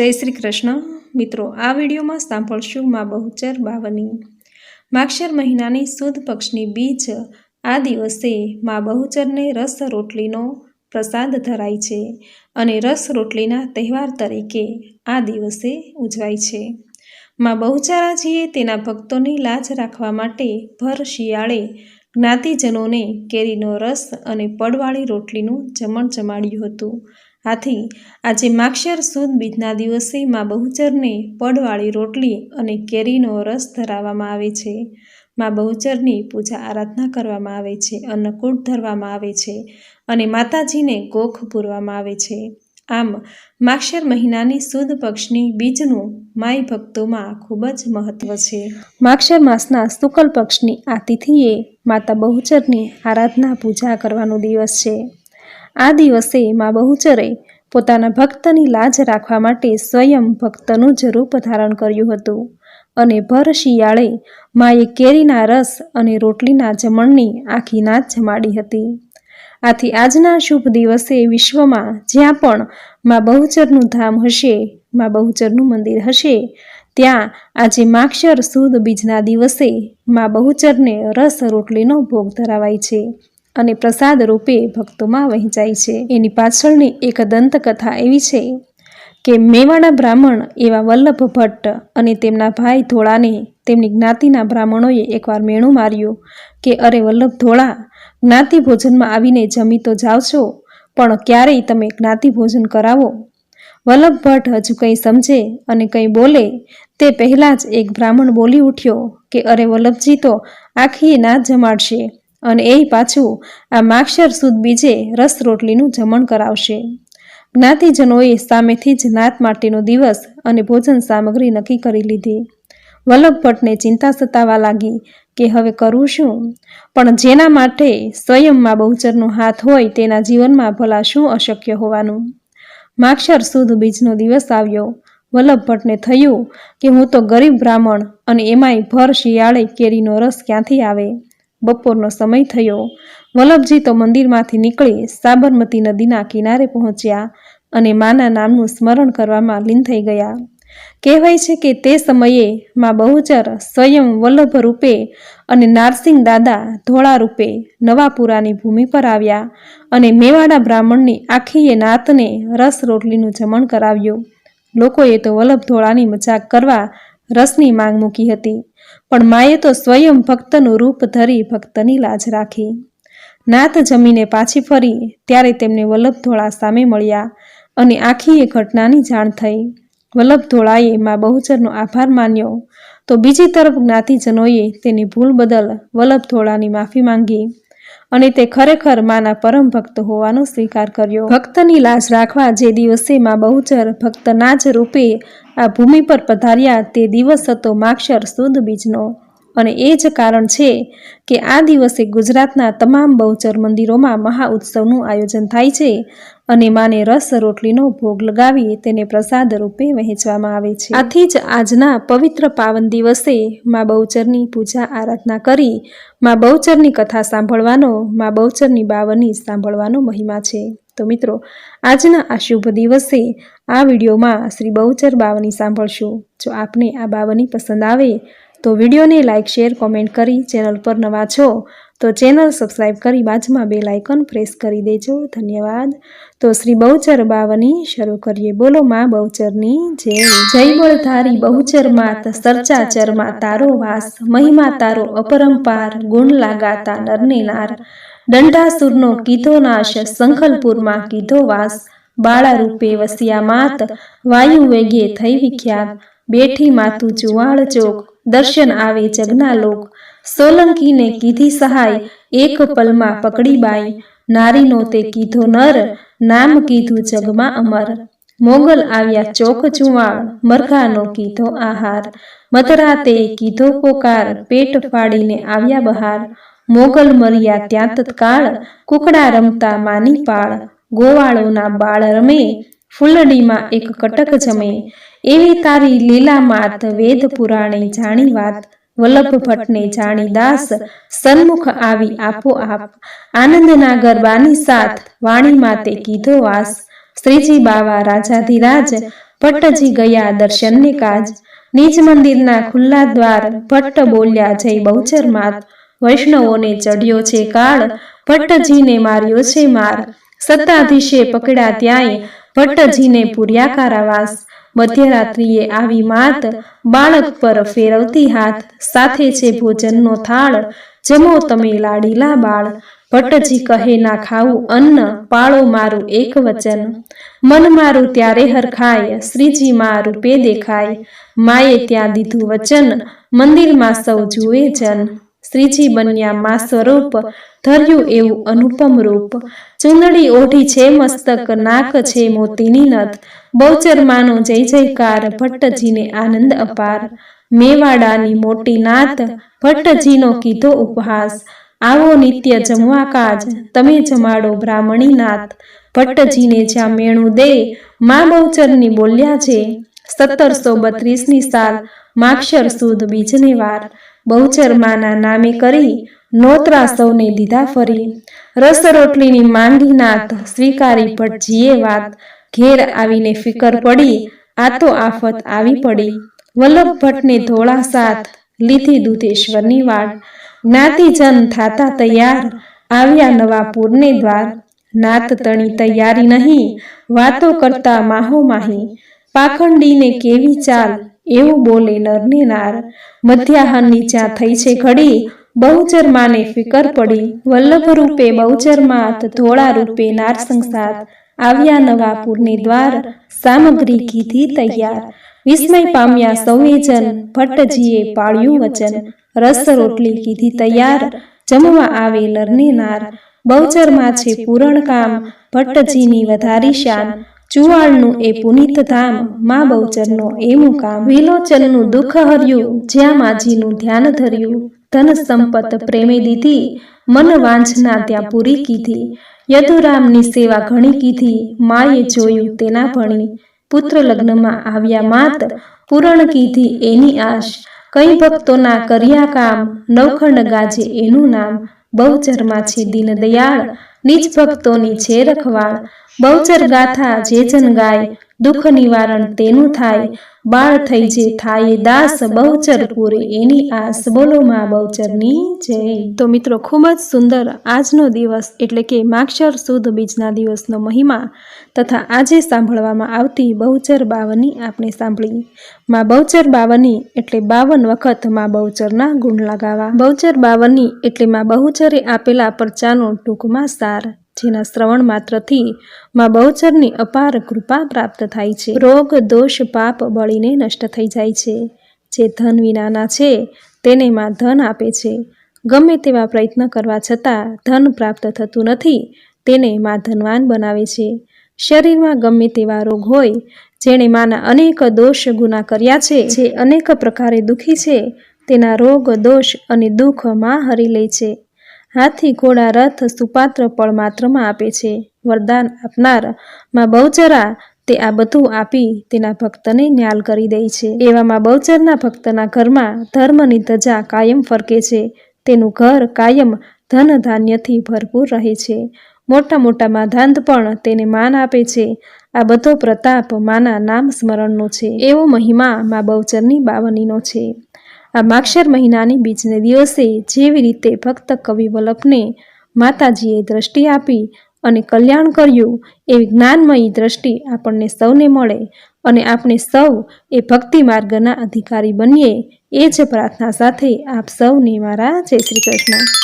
જય શ્રી કૃષ્ણ. મિત્રો, આ વિડીયોમાં સાંભળશું મા બહુચર બાવની. માક્ષર મહિનાની સુદ પક્ષની બીજ આ દિવસે મા બહુચરને રસ રોટલીનો પ્રસાદ ધરાય છે અને રસ રોટલીના તહેવાર તરીકે આ દિવસે ઉજવાય છે. મા બહુચારાજીએ તેના ભક્તોની લાજ રાખવા માટે ભર શિયાળે જ્ઞાતિજનોને કેરીનો રસ અને પડવાળી રોટલીનું જમણ જમાડ્યું હતું. આથી આજે માક્ષર સુદ બીજના દિવસે માં બહુચરને પડવાળી રોટલી અને કેરીનો રસ ધરાવવામાં આવે છે. માં બહુચરની પૂજા આરાધના કરવામાં આવે છે, અન્નકૂટ ધરવામાં આવે છે અને માતાજીને ગોખ પૂરવામાં આવે છે. આમ, માક્ષર મહિનાની સુદ પક્ષની બીજનું માય ભક્તોમાં ખૂબ જ મહત્વ છે. માક્ષર માસના શુકલ પક્ષની આ તિથિએ માતા બહુચરની આરાધના પૂજા કરવાનો દિવસ છે. આ દિવસે મા બહુચરે પોતાના ભક્તની લાજ રાખવા માટે સ્વયં ભક્તનું જ રૂપ ધારણ કર્યું હતું. અને ભર શિયાળે માએ કેરીના રસ અને રોટલીના જમણની આખી નાચ જમાડી હતી. આથી આજના શુભ દિવસે વિશ્વમાં જ્યાં પણ મા બહુચરનું ધામ હશે, મા બહુચરનું મંદિર હશે, ત્યાં આજે માક્ષર સુદ બીજના દિવસે મા બહુચરને રસ રોટલીનો ભોગ ધરાવાય છે. અને પ્રસાદ રૂપે ભક્તોમાં વહેંચાય છે. એની પાછળની એક દંતકથા એવી છે કે મેવાડા બ્રાહ્મણ એવા વલ્લભ ભટ્ટ અને તેમના ભાઈ ધોળાને તેમની જ્ઞાતિના બ્રાહ્મણોએ એકવાર મેણું માર્યું કે, અરે વલ્લભ ધોળા, જ્ઞાતિ ભોજનમાં આવીને જમી તો જાઓ છો પણ ક્યારેય તમે જ્ઞાતિ ભોજન કરાવો વલ્લભ ભટ્ટ હજુ કંઈ સમજે અને કંઈ બોલે તે પહેલાં જ એક બ્રાહ્મણ બોલી ઉઠ્યો કે, અરે વલ્લભજી તો આખીએ ના જમાડશે. અને એ પાછું આ માક્ષર સુદ બીજે રસ રોટલીનું જમણ કરાવશે. જ્ઞાતિજનોએ સામેથી જ નાત માટેનો દિવસ અને ભોજન સામગ્રી નક્કી કરી લીધી. વલ્લભ ભટ્ટને ચિંતા સતાવા લાગી કે હવે કરવું શું? પણ જેના માટે સ્વયંમાં બહુચરનો હાથ હોય તેના જીવનમાં ભલા શું અશક્ય હોવાનું? માક્ષર સુદ બીજનો દિવસ આવ્યો. વલ્લભ ભટ્ટને થયું કે હું તો ગરીબ બ્રાહ્મણ અને એમાંય ભર શિયાળે કેરીનો રસ ક્યાંથી આવે? બપોરનો સમય થયો. વલ્લભજી તો મંદિરમાંથી નીકળી સાબરમતી નદીના કિનારે પહોંચ્યા અને માના નામનું સ્મરણ કરવામાં લીન થઈ ગયા. કહેવાય છે કે તે સમયે માં બહુચર સ્વયં વલ્લભ રૂપે અને નારસિંહ દાદા ધોળા રૂપે નવાપુરાની ભૂમિ પર આવ્યા અને મેવાડા બ્રાહ્મણની આખીએ નાતને રસ રોટલીનું જમણ કરાવ્યું. લોકોએ તો વલ્લભ ધોળાની મજાક કરવા રસની માંગ મૂકી હતી. પણ માએ તો સ્વયં ભક્તનું રૂપ ધરી ભક્તની લાજ રાખી. નાથ જમીને પાછી ફરી, ત્યારે તેમને વલ્લભ ધોળા સામે મળ્યા અને આખી એ ઘટનાની જાણ થઈ. વલ્લભ ધોળાએ મા બહુચરનો આભાર માન્યો. તો બીજી તરફ જ્ઞાતિજનોએ તેની ભૂલ બદલ વલ્લભ ધોળાની માફી માંગી. અને તે ખરેખર માના પરમ ભક્ત હોવાનો સ્વીકાર કર્યો. ભક્તની લાજ રાખવા જે દિવસે મા બહુચર ભક્તના જ રૂપે આ ભૂમિ પર પધાર્યા તે દિવસ હતો માક્ષર સુદ બીજનો. અને એ જ કારણ છે કે આ દિવસે ગુજરાતના તમામ બહુચર મંદિરોમાં મહા ઉત્સવનું આયોજન થાય છે અને માને રસ રોટલીનો ભોગ લગાવી તેને પ્રસાદ રૂપે વહેંચવામાં આવે છે. આથી જ આજના પવિત્ર પાવન દિવસે મા બહુચરની પૂજા આરાધના કરી મા બહુચરની કથા સાંભળવાનો, મા બહુચરની બાવની સાંભળવાનો મહિમા છે. તો મિત્રો, આજના આ શુભ દિવસે આ વિડીયોમાં શ્રી બહુચર બાવની સાંભળશું. જો આપને આ બાવની પસંદ આવે તો વિડીયોને લાઇક શેર, કોમેન્ટ કરી ચેનલ પર નવા છો તો ચેનલ સબસ્ક્રાઈબ કરી બાજુમાં બે લાઇકન પ્રેસ કરી દેજો. ધન્યવાદ. તો શ્રી બહુચર બાવની શરૂ કરીએ. બોલો માં બહુચરની જય. જય બળધારી બહુચર માત સરચાચરમાં તારો વાસ, મહિમા તારો અપરંપાર, ગુણ લાગાતા નરને નાર. દંડાસુરનો કીધો નાશ, સંખલપુરમાં કીધો વાસ. બાળા રૂપે વસ્યા માત, વાયુ વેગે થઈ વિખ્યાત. બેઠી માતું ચુવાળ ચોક દર્શન આવે જગનાલોક સોલંકીને કીધી સહાય, એક પલમાં પકડી બાઈ. નારીનો તે કીધો નર, નામ કીધું જગમાં અમર. મોગલ આવ્યા ચોક ચુવાણ મરઘાનો કીધો આહાર. મધરાતે કીધો પોકાર, પેટ ફાડીને આવ્યા બહાર. મોગલ મર્યા ત્યાં તત્કાળ, કુકડા રમતા માની પાળ. ગોવાળોના બાળ રમે ફૂલડીમાં એક કટક જમે. એવી તારી લીલા માત વેદ પુરાણે જાણી વાત. વલ્લભ ભટ્ટને જાણી દાસ. સન્મુખ આવી આપોઆપ આનંદના ગરબાની સાથ વાણી માતે કીધો વાસ. શ્રીજી બાવા રાજાધિરાજ, ભટ્ટજી ગયા દર્શનને કાજ. નિજ મંદિરના ખુલ્લા દ્વાર, ભટ્ટ બોલ્યા, જય બહુચર માત. વૈષ્ણવોને ચડ્યો છે કાળ. ભટ્ટજીને માર્યો છે માર. સત્તાધીશે પકડ્યા ત્યાંય. ભટ્ટજીને પૂર્યા કારાવાસ મધ્યરાત્રિએ આવી માત બાળક પર ફેરવતી હાથ સાથે છે ભોજનનો થાળ. જમો તમે લાડીલા બાળ. ભટ્ટજી કહે, ના ખાવું અન્ન, પાળો મારું એક વચન. મન મારું ત્યારે હરખાય, શ્રીજી માં રૂપે દેખાય. માએ ત્યાં દીધું વચન, મંદિરમાં સૌ જુએ જન. શ્રીજી બન્યા મા સ્વરૂપ ધર્યું એવું અનુપમ રૂપ. ચુંદડી ઓઢી છે મસ્તક નાક છે મોતીની નથ. બહુચરમાનો જય જયકાર ભટ્ટજીને આનંદ અપાર. મેવાડાની મોટી નાત ભટ્ટજીનો કીધો ઉપહાસ. આવો નિત્ય જમવા કાજ તમે જમાડો બ્રાહ્મણી નાથ ભટ્ટજીને જ્યાં મેણું દે મા બહુચરની બોલ્યા છે સત્તરસો બત્રીસની સાલ માક્ષર સુદ બીજને વાર. બહુચર માના નામે કરી નોતરા સૌને દીધા ફરી. રસ રોટલીની માંગી નાથ સ્વીકારી ભટજીએ વાત ઘેર આવીને ફિકર પડી, આ તો આફત આવી પડી. વલ્લભ ભટ્ટને ધોળા સાથ લીધી દૂધેશ્વરની વાટ. જ્ઞાતિજન થાતા તૈયાર, આવ્યા નવા પૂરને દ્વાર. નાત તણી તૈયારી નહીં, વાતો કરતા માહો માહી. પાખંડીને કેવી ચાલ એવું બોલી નરને નાર મધ્યાહનની ચા થઈ છે ઘડી. બહુચરમાને ફિકર પડી. વલ્લભ રૂપે બહુચરમાત ધોળા રૂપે નાર સંસાર આવ્યા નવા દ્વાર, સામગ્રી કીધી તૈયાર. વિસ્મય પામ્યા સૌએ જન, ભટ્ટજીએ પાળ્યું વચન. રસ રોટલી કીધી તૈયાર. જમવા આવે નરને નાર બહુચરમાં છે પૂરણ કામ. ભટ્ટજીની વધારી શાન. ચુવાળનું એ પુનિત ધામ મા બહુચરનો એ મુકામ વિલોચનનું દુઃખ હર્યું જ્યાં માજીનું ધ્યાન ધર્યું ધન સંપત પ્રેમે દીધી મન વાંછના ત્યાં પૂરી કીધી યદુરામની સેવા ઘણી કીધી માએ જોયું તેના ભણી પુત્ર લગ્નમાં આવ્યા માત પૂરણ કીધી એની આશ કઈ ભક્તોના કર્યા કામ નવખંડ ગાજે એનું નામ બહુચરમાં છે દીનદયાળ નિજ ભક્તોની છે રખવાળ. બહુચર ગાથા જે જન ગાય દુઃખ નિવારણ તેનું થાય. બાળ થઈ જે થાય, દાસ બહુચર પૂરે. એની આસ બોલો માં બહુચરની જય. તો મિત્રો, ખૂબ જ સુંદર આજનો દિવસ એટલે કે માક્ષર સુદ બીજના દિવસનો મહિમા તથા આજે સાંભળવામાં આવતી બહુચર બાવની આપણે સાંભળી. માં બહુચર બાવની એટલે બાવન વખતમાં બહુચરના ગુણ લગાવા. બહુચર બાવની એટલે માં બહુચરે આપેલા પરચાનો ટૂંકમાં સાર. જેના શ્રવણ માત્રથી માં બહુચરની અપાર કૃપા પ્રાપ્ત થાય છે. રોગ, દોષ, પાપ બળીને નષ્ટ થઈ જાય છે. જે ધન વિનાના છે, તેને માં ધન આપે છે. ગમે તેવા પ્રયત્ન કરવા છતાં ધન પ્રાપ્ત થતું નથી, તેને માં ધનવાન બનાવે છે. શરીરમાં ગમે તેવા રોગ હોય, જેણે માના અનેક દોષ ગુના કર્યા છે, જે અનેક પ્રકારે દુઃખી છે, તેના રોગ, દોષ અને દુઃખમાં હરી લે છે. હાથી ઘોડા રથ સુપાત્ર પળ માત્રમાં આપે છે. વરદાન આપનારમાં બહુચરા તે આ બધું આપી તેના ભક્તને ન્યાલ કરી દે છે. એવામાં બહુચરના ભક્તના ઘરમાં ધર્મની ધજા કાયમ ફરકે છે. તેનું ઘર કાયમ ધન ધાન્યથી ભરપૂર રહે છે. મોટા મોટા માધાંત પણ તેને માન આપે છે. આ બધો પ્રતાપ માના નામ સ્મરણનો છે. એવો મહિમા મા બહુચરની બાવનીનો છે. આ માક્ષર મહિનાની બીજને દિવસે જેવી રીતે ભક્ત કવિ વલ્લભને માતાજીએ દ્રષ્ટિ આપી અને કલ્યાણ કર્યું, એવી જ્ઞાનમયી દ્રષ્ટિ આપણને સૌને મળે અને આપણે સૌ એ ભક્તિ માર્ગના અધિકારી બનીએ, એ જ પ્રાર્થના સાથે આપ સૌને મારા જય શ્રી કૃષ્ણ.